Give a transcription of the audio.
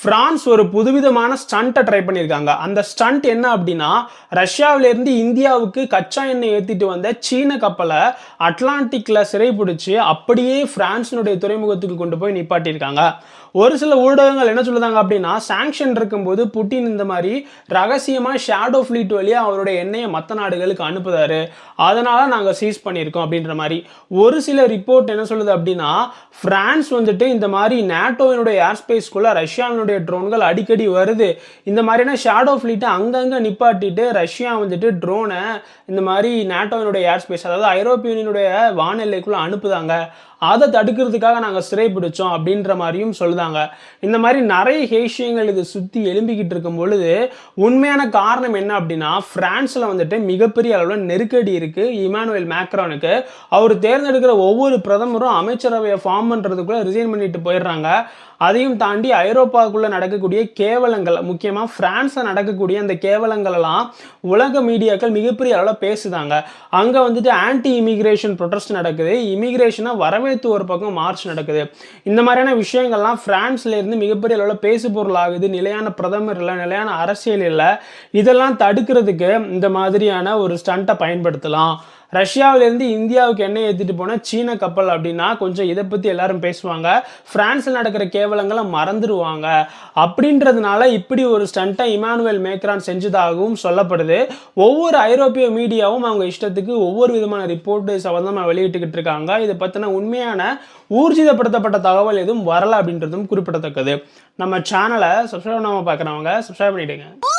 France ஒரு புதுவிதமான ஸ்டண்ட்டை try பண்ணியிருக்காங்க. அந்த ஸ்டண்ட் என்ன அப்படின்னா ரஷ்யாவிலேருந்து இந்தியாவுக்கு கச்சா எண்ணெய் ஏற்றிட்டு வந்த சீன கப்பலை அட்லாண்டிக்கில் சிறைப்பிடிச்சு அப்படியே பிரான்ஸினுடைய துறைமுகத்துக்கு கொண்டு போய் நிப்பாட்டியிருக்காங்க. ஒரு சில ஊடகங்கள் என்ன சொல்லுதாங்க அப்படின்னா சாங்ஷன் இருக்கும்போது புட்டின் இந்த மாதிரி ரகசியமாக ஷேடோ ஃப்ளீட் வழியாக அவருடைய எண்ணெயை மற்ற நாடுகளுக்கு அனுப்புதாரு. அதனால் நாங்கள் சீஸ் பண்ணியிருக்கோம் அப்படின்ற மாதிரி. ஒரு சில ரிப்போர்ட் என்ன சொல்லுது அப்படின்னா பிரான்ஸ் வந்துட்டு இந்த மாதிரி நேட்டோவினுடைய ஏர்ஸ்பேஸ்குள்ளே ரஷ்யாவினுடைய ரஷ்யாவினுடைய ட்ரோன்கள் அடிக்கடி வருது. இந்த மாதிரியான ஷேடோ ஃப்ளீட்டை அங்கங்கே நிப்பாட்டிட்டு ரஷ்யா வந்துட்டு ட்ரோனை இந்த மாதிரி நேட்டோவினுடைய ஏர் ஸ்பேஸ் அதாவது ஐரோப்பிய யூனியனுடைய வானெல்லைக்குள்ளே அனுப்புதாங்க. அதை தடுக்கிறதுக்காக நாங்கள் சிறைப்பிடிச்சோம் அப்படின்ற மாதிரியும் சொல்லுதாங்க. இந்த மாதிரி நிறைய ஹேஷியங்கள் இது சுற்றி எழும்பிக்கிட்டு இருக்கும் பொழுது உண்மையான காரணம் என்ன அப்படின்னா ஃப்ரான்ஸில் வந்துட்டு மிகப்பெரிய அளவில் நெருக்கடி இருக்குது இமானுவேல் மேக்ரானுக்கு அவர் தேர்ந்தெடுக்கிற ஒவ்வொரு பிரதமரும் அமைச்சரவையை ஃபார்ம் பண்ணுறதுக்குள்ளே ரிசைன் பண்ணிட்டு போயிடுறாங்க. அதையும் தாண்டி ஐரோப்பாவுக்குள்ளே நடக்கக்கூடிய கேவலங்கள் முக்கியமாக ஃப்ரான்ஸில் நடக்கக்கூடிய அந்த கேவலங்களெல்லாம் உலக மீடியாக்கள் மிகப்பெரிய அளவில் பேசுதாங்க. அங்கே வந்துட்டு ஆன்டி இமிகிரேஷன் ப்ரொட்டஸ்ட் நடக்குது இமிகிரேஷனை வரவேற்று ஒரு பக்கம் மார்ச் நடக்குது. இந்த மாதிரியான விஷயங்கள்லாம் ஃப்ரான்ஸ்லேருந்து மிகப்பெரிய அளவில் பேசு பொருள் ஆகுது நிலையான பிரதமர் இல்லை நிலையான அரசியல் இல்லை. இதெல்லாம் தடுக்கிறதுக்கு இந்த மாதிரியான ஒரு ஸ்டண்ட்டை பயன்படுத்தலாம். ரஷ்யாவிலேருந்து இந்தியாவுக்கு எண்ணெய் ஏற்றிட்டு போன சீன கப்பல் அப்படின்னா கொஞ்சம் இதை பற்றி எல்லாரும் பேசுவாங்க. ஃப்ரான்ஸில் நடக்கிற கேவலங்களை மறந்துடுவாங்க அப்படின்றதுனால இப்படி ஒரு ஸ்டண்ட்டை இமானுவேல் மேக்ரான் செஞ்சதாகவும் சொல்லப்படுது. ஒவ்வொரு ஐரோப்பிய மீடியாவும் அவங்க இஷ்டத்துக்கு ஒவ்வொரு விதமான ரிப்போர்ட்டு சம்மந்தமாக வெளியிட்டுக்கிட்டு இருக்காங்க. இதை பற்றின உண்மையான ஊர்ஜிதப்படுத்தப்பட்ட தகவல் எதுவும் வரல அப்படின்றதும் குறிப்பிடத்தக்கது. நம்ம சேனலை சப்ஸ்கிரைப் பண்ணாமல் பார்க்குறவங்க சப்ஸ்கிரைப் பண்ணிவிடுங்க